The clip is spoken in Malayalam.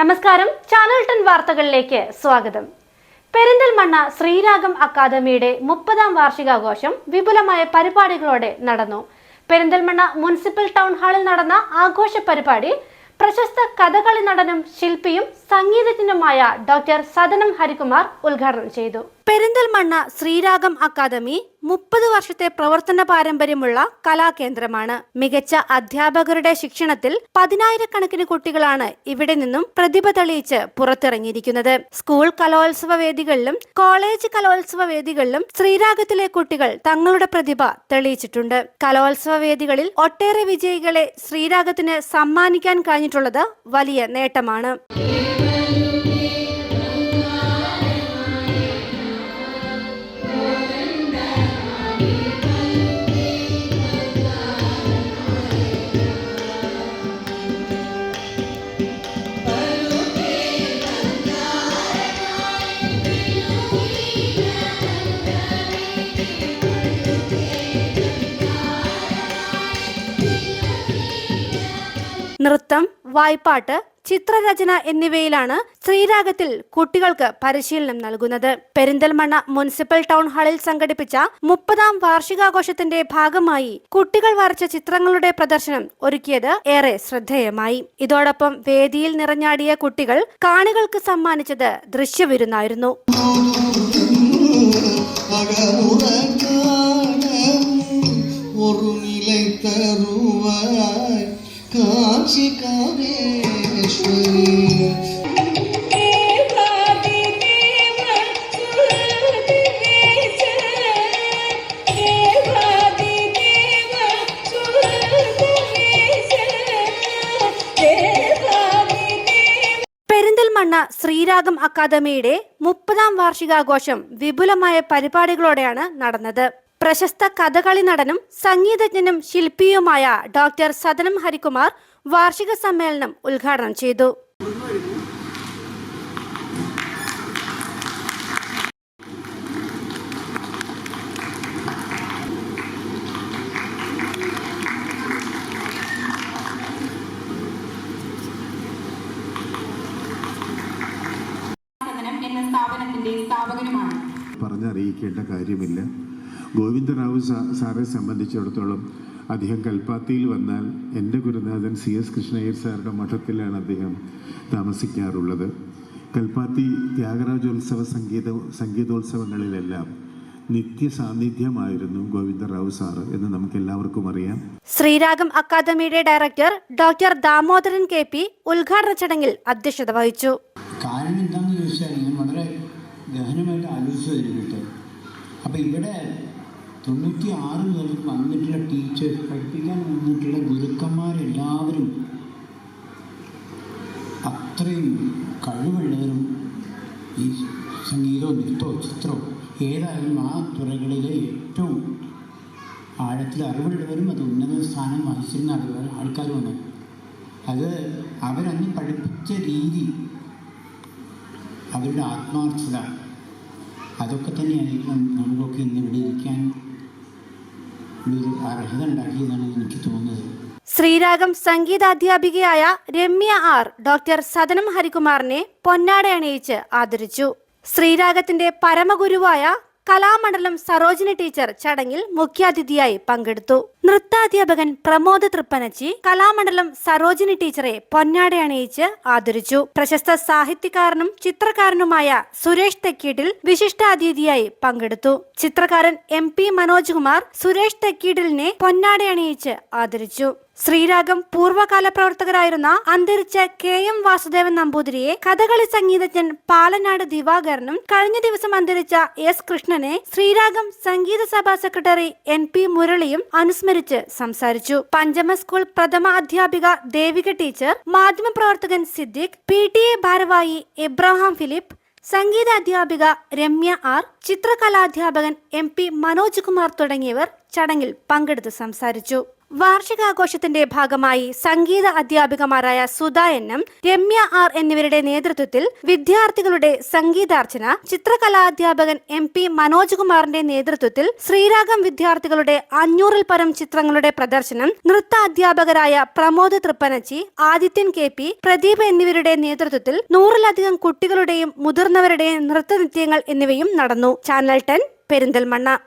നമസ്കാരം. ചാനൽ ടൺ വാർത്തകളിലേക്ക് സ്വാഗതം. പെരിന്തൽമണ്ണ ശ്രീരാഗം അക്കാദമിയുടെ മുപ്പതാം വാർഷികാഘോഷം വിപുലമായ പരിപാടികളോടെ നടന്നു. പെരിന്തൽമണ്ണ മുനിസിപ്പൽ ടൗൺ ഹാളിൽ നടന്ന ആഘോഷ പരിപാടി പ്രശസ്ത കഥകളി നടനും ശില്പിയും സംഗീതജ്ഞനുമായ ഡോക്ടർ സദനം ഹരികുമാർ ഉദ്ഘാടനം ചെയ്തു. പെരിന്തൽമണ്ണ ശ്രീരാഗം അക്കാദമി മുപ്പത് വർഷത്തെ പ്രവർത്തന പാരമ്പര്യമുള്ള കലാകേന്ദ്രമാണ്. മികച്ച അധ്യാപകരുടെ ശിക്ഷണത്തിൽ പതിനായിരക്കണക്കിന് കുട്ടികളാണ് ഇവിടെ നിന്നും പ്രതിഭ തെളിയിച്ച് പുറത്തിറങ്ങിയിരിക്കുന്നത്. സ്കൂൾ കലോത്സവ വേദികളിലും കോളേജ് കലോത്സവ വേദികളിലും ശ്രീരാഗത്തിലെ കുട്ടികൾ തങ്ങളുടെ പ്രതിഭ തെളിയിച്ചിട്ടുണ്ട്. കലോത്സവ വേദികളിൽ ഒട്ടേറെ വിജയികളെ ശ്രീരാഗത്തിന് സമ്മാനിക്കാൻ കഴിഞ്ഞിട്ടുള്ളത് വലിയ നേട്ടമാണ്. നൃത്തം വായ്പാട്ട് ചിത്രരചന എന്നിവയിലാണ് ശ്രീരാഗത്തിൽ കുട്ടികൾക്ക് പരിശീലനം നൽകുന്നത്. പെരിന്തൽമണ്ണ മുനിസിപ്പൽ ടൗൺ ഹാളിൽ സംഘടിപ്പിച്ച മുപ്പതാം വാർഷികാഘോഷത്തിന്റെ ഭാഗമായി കുട്ടികൾ വരച്ച ചിത്രങ്ങളുടെ പ്രദർശനം ഒരുക്കിയത് ഏറെ ശ്രദ്ധേയമായി. ഇതോടൊപ്പം വേദിയിൽ നിറഞ്ഞാടിയ കുട്ടികൾ കാണികൾക്ക് സമ്മാനിച്ചത് ദൃശ്യവിരുന്നായിരുന്നു. ഒരു പെരിന്തൽമണ്ണ ശ്രീരാഗം അക്കാദമിയുടെ മുപ്പതാം വാർഷികാഘോഷം വിപുലമായ പരിപാടികളോടെയാണ് നടന്നത്. പ്രശസ്ത കഥകളി നടനും സംഗീതജ്ഞനും ശില്പിയുമായ ഡോക്ടർ സദനം ഹരികുമാർ വാർഷിക സമ്മേളനം ഉദ്ഘാടനം ചെയ്തു. എന്ന സ്ഥാപനത്തിന്റെ സ്ഥാപകനുമാണ്. പറഞ്ഞറിയിക്കേണ്ട കാര്യമില്ല. ഗോവിന്ദറാവു സാ- സാറെ സംബന്ധിച്ചിടത്തോളം അദ്ദേഹം കൽപ്പാത്തിയിൽ വന്നാൽ എന്റെ ഗുരുനാഥൻ സി എസ് കൃഷ്ണയ്യർ സാറുടെ മഠത്തിലാണ് അദ്ദേഹം താമസിക്കാറുള്ളത്. കൽപ്പാത്തി ത്യാഗരാജോത്സവ സംഗീത സംഗീതോത്സവങ്ങളിലെല്ലാം നിത്യ സാന്നിധ്യമായിരുന്നു ഗോവിന്ദറാവു സാറ് എന്ന് നമുക്ക് എല്ലാവർക്കും അറിയാം. ശ്രീരാഗം അക്കാദമിയുടെ director doctor Damodaran K P ഉദ്ഘാടന ചടങ്ങിൽ അധ്യക്ഷത വഹിച്ചു. കാരണം എന്താണെന്ന് ചോദിച്ചാൽ ഞാൻ വളരെ ഗഹനമായിട്ട് ആലോചിച്ചു കഴിഞ്ഞിട്ട് അപ്പോൾ ഇവിടെ തൊണ്ണൂറ്റി ആറ് മുതൽ വന്നിട്ടുള്ള ടീച്ചേഴ്സ് പഠിപ്പിക്കാൻ വന്നിട്ടുള്ള ഗുരുക്കന്മാരെല്ലാവരും അത്രയും കഴിവുള്ളവരും ഈ സംഗീതവും നൃത്തവും ചിത്രവും ഏതായാലും ആ തുറകളിലെ ഏറ്റവും ആഴത്തിൽ അറിവുള്ളവരും അത് ഉന്നത സ്ഥാനം വഹിച്ചിരുന്ന ആളുകൾ ആൾക്കാരുമാണ് അത് അവരന്ന് പഠിപ്പിച്ച രീതി അവരുടെ ആത്മാർത്ഥത അതൊക്കെ തന്നെയായിരിക്കും നമുക്കൊക്കെ ഇന്ന് ഇവിടെ ഇരിക്കാൻ എനിക്ക് തോന്നുന്നത്. ശ്രീരാഗം സംഗീതാധ്യാപികയായ രമ്യ ആർ ഡോക്ടർ സദനം ഹരികുമാറിനെ പൊന്നാട അണിയിച്ച് ആദരിച്ചു. ശ്രീരാഗത്തിന്റെ പരമഗുരുവായ കലാമണ്ഡലം സരോജിനി ടീച്ചർ ചടങ്ങിൽ മുഖ്യാതിഥിയായി പങ്കെടുത്തു. നൃത്താധ്യാപകൻ പ്രമോദ് തൃപ്പനച്ചി കലാമണ്ഡലം സരോജിനി ടീച്ചറെ പൊന്നാട അണിയിച്ച് ആദരിച്ചു. പ്രശസ്ത സാഹിത്യകാരനും ചിത്രകാരനുമായ സുരേഷ് തെക്കീട്ടിൽ വിശിഷ്ടാതിഥിയായി പങ്കെടുത്തു. ചിത്രകാരൻ എം പി മനോജ് കുമാർ സുരേഷ് തെക്കീടിലിനെ പൊന്നാട അണിയിച്ച് ആദരിച്ചു. ശ്രീരാഗം പൂർവകാല പ്രവർത്തകരായിരുന്ന അന്തരിച്ച കെ എം വാസുദേവൻ നമ്പൂതിരിയെ കഥകളി സംഗീതജ്ഞൻ പാലനാട് ദിവാകരനും കഴിഞ്ഞ ദിവസം അന്തരിച്ച എസ് കൃഷ്ണനെ ശ്രീരാഗം സംഗീത സഭാ സെക്രട്ടറി എൻ പി മുരളിയും അനുസ്മരിച്ച് സംസാരിച്ചു. പഞ്ചമ സ്കൂൾ പ്രഥമ അധ്യാപിക ദേവിക ടീച്ചർ മാധ്യമ പ്രവർത്തകൻ സിദ്ദിഖ് പി ടി എ ഭാരവാഹി എബ്രഹാം ഫിലിപ്പ് സംഗീത അധ്യാപിക രമ്യ ആർ ചിത്രകലാധ്യാപകൻ എം പി മനോജ് കുമാർ തുടങ്ങിയവർ ചടങ്ങിൽ പങ്കെടുത്ത് സംസാരിച്ചു. വാർഷികാഘോഷത്തിന്റെ ഭാഗമായി സംഗീത അധ്യാപികമാരായ സുധ എന്നും രമ്യ ആർ എന്നിവരുടെ നേതൃത്വത്തിൽ വിദ്യാർത്ഥികളുടെ സംഗീതാർച്ചന ചിത്രകലാധ്യാപകൻ എം പി മനോജ് കുമാറിന്റെ നേതൃത്വത്തിൽ ശ്രീരാഗം വിദ്യാർത്ഥികളുടെ അഞ്ഞൂറിൽ പരം ചിത്രങ്ങളുടെ പ്രദർശനം നൃത്ത അധ്യാപകരായ പ്രമോദ് തൃപ്പനച്ചി ആദിത്യൻ കെ പി പ്രദീപ് എന്നിവരുടെ നേതൃത്വത്തിൽ നൂറിലധികം കുട്ടികളുടെയും മുതിർന്നവരുടെയും നൃത്തനിത്യങ്ങൾ എന്നിവയും നടന്നു. Channel ten Perinthalmanna.